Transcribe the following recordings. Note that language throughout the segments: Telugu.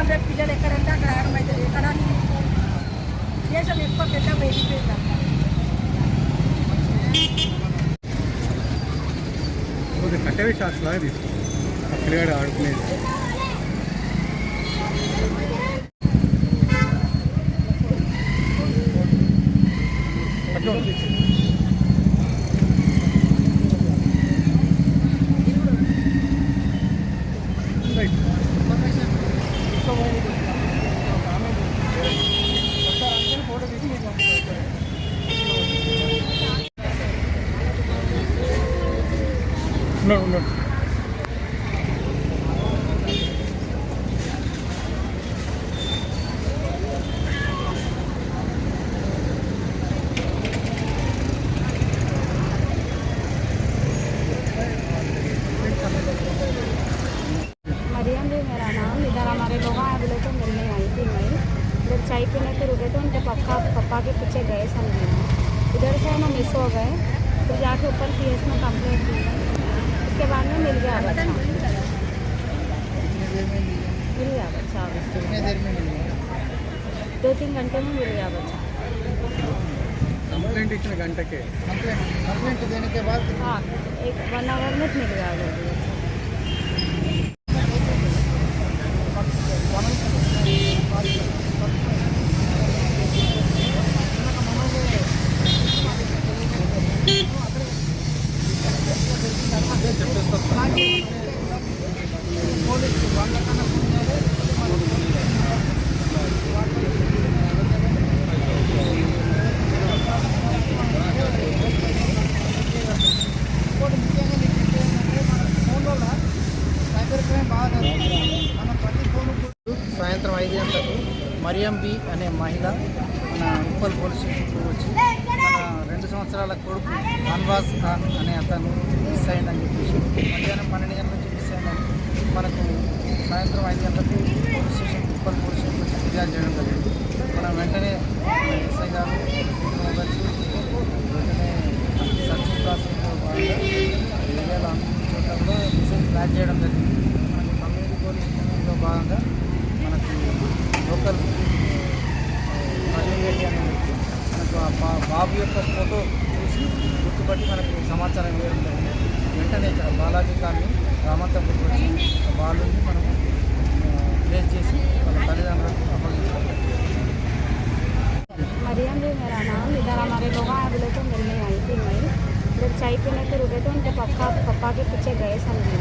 అంబేద్ పిల్లలు ఎక్కడంటే అక్కడ ఆడమవుతుంది ఎక్కడ దేశం ఎక్కువ పెద్ద వెళ్ళిపోయింది కట్టవే షాట్స్ లాగా తీసుకోండి పిల్లగాడు ఆడుకునేది. అట్లా मैं इधर चाय पीने के रुके तो उनके पप्पा पप्पा के पीछे गए समझे इधर से हम मिस हो गए फिर जाके ऊपर पी एस में कंप्लेंट की उसके बाद में मिल गया अच्छा। मिल गया बच्चा दो तीन घंटे में मिल गया बच्चा कंप्लेंट इतने घंटे के। कंप्लेंट देने के बाद हाँ एक वन आवर में मिल गया సాయంత్రం ఐదు గంటలకు మరియం బి అనే మహిళ మన ఉప్పల్ పోలీస్ స్టేషన్కు వచ్చి మన రెండు సంవత్సరాల కొడుకు అన్వాజ్ ఖాన్ అనే అతను మిస్ అయిందని చెప్పేసి మధ్యాహ్నం పన్నెండు గంటల నుంచి మిస్ అయిందని మనకు సాయంత్రం ఐదు గంటలకి police station Uppal police station ఫిర్యాదు చేయడం జరిగింది. మనం వెంటనే ఎస్ఐ గారు వచ్చి వెంటనే సర్చింగ్ ప్రాసెస్లో భాగంగా ఏరియాలో అన్ని చోట్ల కూడా ట్రాక్ చేయడం జరిగింది. మనకి కమ్యూనిటీ పోలీస్ స్టేషన్లో భాగంగా మనకి లోకల్ రెడ్డి అనే వ్యక్తి మనకు ఆ బా- బాబు యొక్క ఫోటో చూసి గుర్తుపట్టి మనకు సమాచారం ఇవ్వడం జరిగింది. వెంటనే ఇక్కడ బాలాజీ గారిని రామంతపూర్ వచ్చి వాళ్ళని బాలుని चाय पीने के रुके तो उनके पापा पप्पा के पीछे गए समझे।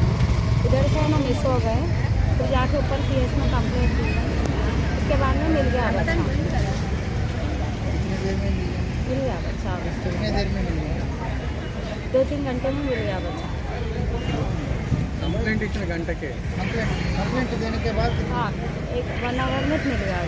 उधर से ना मिस हो गए। फिर तो जाके ऊपर पी एस में कंप्लेंट की। उसके बाद में मिल गया बच्चा। मिल गया बच्चा दो तीन घंटे में मिल गया बच्चा। घंटे के। कंप्लेंट देने के बाद हाँ एक वन आवर में मिल गया